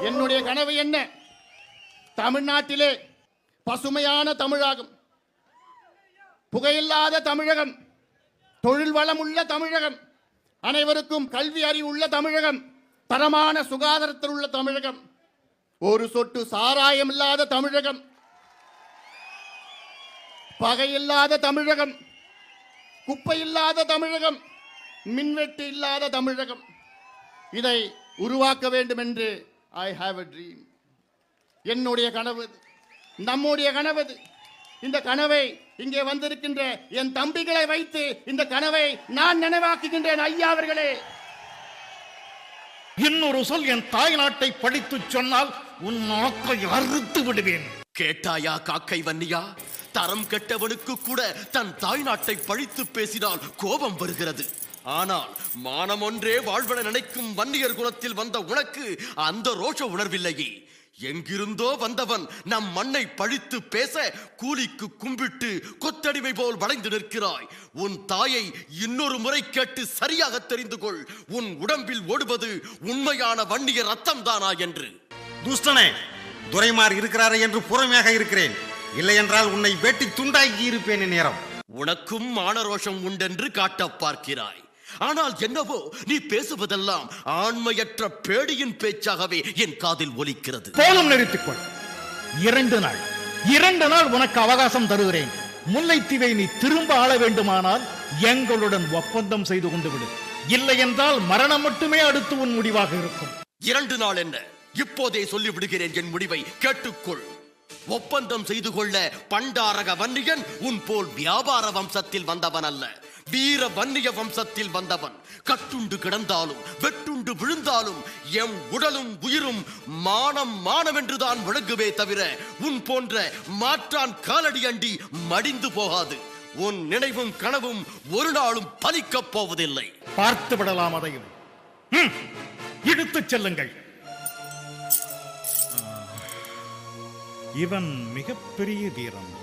என்னுடைய கனவு என்ன? தமிழ்நாட்டிலே பசுமையான தமிழகம். புகையில்லாத தமிழகம் தொழில் வளம் உள்ள தமிழகம் அனைவருக்கும் கல்வி அறிவு உள்ள தமிழகம் தரமான சுகாதாரத்தில் உள்ள தமிழகம் ஒரு சொட்டு சாராயம் இல்லாத தமிழகம் பகையில்லாத தமிழகம் குப்பை இல்லாத தமிழகம் மின்வெட்டு இல்லாத தமிழகம். இதை உருவாக்க வேண்டும் என்று ஐ ஹாவ் a ட்ரீம் என்னுடைய கனவு. நம்முடைய கனவு. இந்த கனவை இங்கே வந்திருக்கின்ற என் தம்பிகளை வைத்து இந்த கனவை நான் நினைவாக்குகின்றேன் ஐயா அவர்களே இன்னொரு சொல் என் தாய் நாட்டை படித்துச் சொன்னால் உன் நாக்கை அறுத்து விடுவேன் கேட்டாயா காக்கை வன்னியா தரம் கெட்டவனுக்கு கூட தன் தாய் நாட்டை பழித்து பேசினால் கோபம் வருகிறது ஆனால் மானம் ஒன்றே வாழ்வென நினைக்கும் வன்னியர் குலத்தில் வந்த உனக்கு அந்த ரோஷ உணர்வில்லையே. எங்கிருந்தோ வந்தவன் நம் மண்ணை பழித்து பேச கூலிக்கு கும்பிட்டு கொத்தடிமை போல் வளைந்து நிற்கிறாய். உன் தாயை இன்னொரு முறை கேட்டு சரியாக தெரிந்து கொள். உன் உடம்பில் ஓடுவது உண்மையான வன்னிய ரத்தம் தானா என்று. துஷ்டனே துரைமார் இருக்கிறாரே என்று புறமையாக இருக்கிறேன். இல்லை என்றால் உன்னை வெட்டி துண்டாக்கி இருப்பேன் நேரம் உனக்கும் மானரோஷம் உண்டென்று காட்டப் பார்க்கிறாய். ஆனால் என்னவோ நீ பேசுவதெல்லாம் ஆண்மையற்ற பேடியின் பேச்சாகவே என் காதில் ஒலிக்கிறது. போலும் நிறுத்திக்கொள். இரண்டு நாள். இரண்டு நாள் உனக்கு அவகாசம் தருகிறேன். முல்லைத்தீவை நீ திரும்ப ஆள வேண்டுமானால் எங்களுடன் ஒப்பந்தம் செய்து கொண்டு விடு. இல்லை என்றால் மரணம் மட்டுமே அடுத்து உன் முடிவாக இருக்கும். இரண்டு நாள் என்ன? இப்போதே சொல்லி விடுகிறேன் என் முடிவை. கேட்டுக்கொள். ஒப்பந்தம் செய்து கொள்ள பண்டாரக வன்னியன் உன் போல் வியாபார வம்சத்தில் வந்தவன் அல்ல. வீர வன்னிய வம்சத்தில் வந்தவன். கட்டுண்டு கிடந்தாலும் வெட்டுண்டு விழுந்தாலும் எம் உடலும் உயிரும் மானம் மானம் என்றுதான் விளங்குவே தவிர உன் போன்ற மாற்றான் காலடி அண்டி மடிந்து போகாது. உன் நினைவும் கனவும் ஒரு நாளும் பலிக்கப் போவதில்லை. பார்த்து விடலாம் அதையும். இழுத்துச் செல்லுங்கள். இவன் மிகப்பெரிய வீரன்.